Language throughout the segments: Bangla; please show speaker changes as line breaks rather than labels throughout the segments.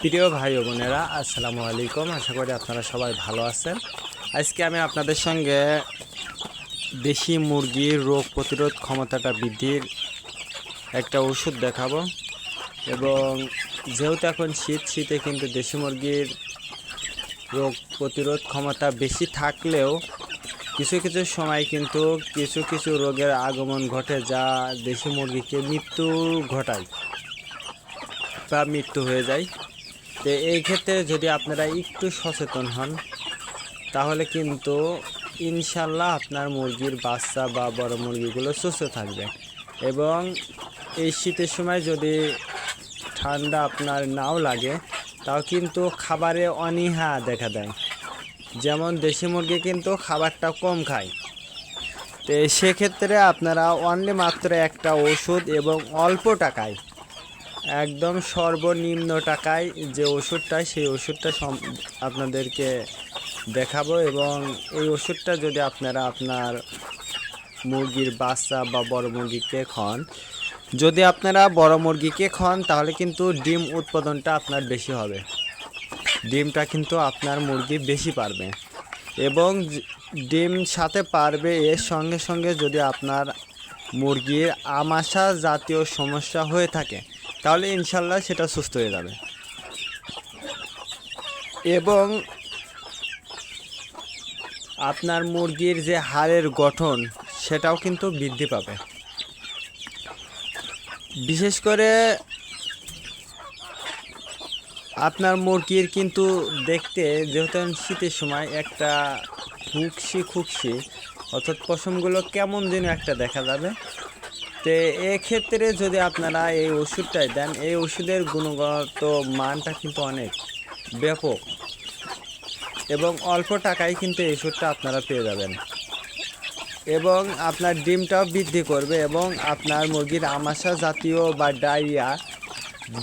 প্রিয় ভাই ও বোনেরা, আসসালামু আলাইকুম। আশা করি আপনারা সবাই ভালো আছেন। আজকে আমি আপনাদের সঙ্গে দেশি মুরগির রোগ প্রতিরোধ ক্ষমতাটা বৃদ্ধির একটা ওষুধ দেখাবো। এবং যেহেতু এখন শীত, শীতে কিন্তু দেশি মুরগির রোগ প্রতিরোধ ক্ষমতা বেশি থাকলেও কিছু কিছু সময় কিন্তু কিছু কিছু রোগের আগমন ঘটে যা দেশি মুরগিকে মৃত্যু ঘটায় বা মৃত্যু হয়ে যায়। তো এই ক্ষেত্রে যদি আপনারা একটু সচেতন হন, তাহলে কিন্তু ইনশাল্লাহ আপনার মুরগির বাচ্চা বা বড় মুরগিগুলো সুস্থ থাকবে। এবং এই শীতের সময় যদি ঠান্ডা আপনার নাও লাগে, তাও কিন্তু খাবারে অনীহা দেখা দেয়। যেমন দেশি মুরগি কিন্তু খাবারটা কম খায়। তো সেক্ষেত্রে আপনারা অনলি মাত্র একটা ওষুধ এবং অল্প টাকায় একদম সর্বনিম্ন টাকায় যে ওষুধটা, সেই ওষুধটা আপনাদেরকে দেখাবো এবং এই ওষুধটা যদি আপনারা আপনার মুরগির বাচ্চা বা বড় মুরগিকে খান, যদি আপনারা বড় মুরগিকে খান, তাহলে কিন্তু ডিম উৎপাদনটা আপনার বেশি হবে। ডিমটা কিন্তু আপনার মুরগি বেশি পারবে এবং ডিম সাথে পারবে এর সঙ্গে সঙ্গে যদি আপনার মুরগির আমাশা জাতীয় সমস্যা হয়ে থাকে তাহলে ইনশাল্লাহ সেটা সুস্থ হয়ে যাবে। এবং আপনার মুরগির যে হাড়ের গঠন, সেটাও কিন্তু বৃদ্ধি পাবে। বিশেষ করে আপনার মুরগির কিন্তু দেখতে, যেহেতু শীতের সময় একটা খুকসি খুকসি, অর্থাৎ পশমগুলো কেমন যেন একটা দেখা যাবে। তো এক্ষেত্রে যদি আপনারা এই ওষুধটাই দেন, এই ওষুধের গুণগত মানটা কিন্তু অনেক ব্যাপক এবং অল্প টাকায় কিন্তু এই ওষুধটা আপনারা পেয়ে যাবেন। এবং আপনার ডিমটাও বৃদ্ধি করবে এবং আপনার মুরগির আমাশা জাতীয় বা ডায়রিয়া,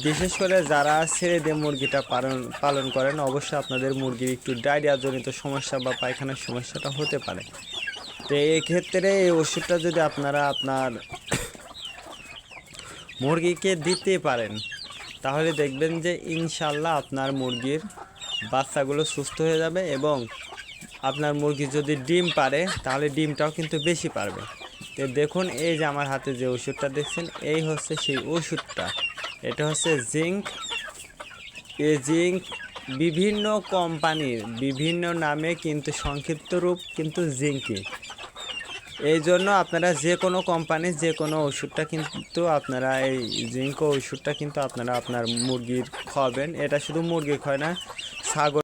বিশেষ করে যারা ছেড়ে দিয়ে মুরগিটা পালন পালন করেন, অবশ্যই আপনাদের মুরগির একটু ডায়রিয়া জনিত সমস্যা বা পায়খানার সমস্যাটা হতে পারে। তো এই ক্ষেত্রে এই ওষুধটা যদি আপনারা আপনার মুরগিকে দিতে পারেন, তাহলে দেখবেন যে ইনশাল্লাহ আপনার মুরগির বাচ্চাগুলো সুস্থ হয়ে যাবে এবং আপনার মুরগি যদি ডিম পারে, তাহলে ডিমটাও কিন্তু বেশি পারবে। তো দেখুন, এই যে আমার হাতে যে ওষুধটা দেখছেন, এই হচ্ছে সেই ওষুধটা। এটা হচ্ছে জিঙ্ক। এই জিঙ্ক বিভিন্ন কোম্পানির বিভিন্ন নামে কিন্তু সংক্ষিপ্ত রূপ কিন্তু জিঙ্কি। এই জন্য আপনারা যে কোনো কোম্পানির যে কোনো ওষুধটা কিন্তু আপনারা এই জিঙ্ক ওষুধটা কিন্তু আপনারা আপনার মুরগির খাওয়াবেন। এটা শুধু মুরগি খায় না, ছাগল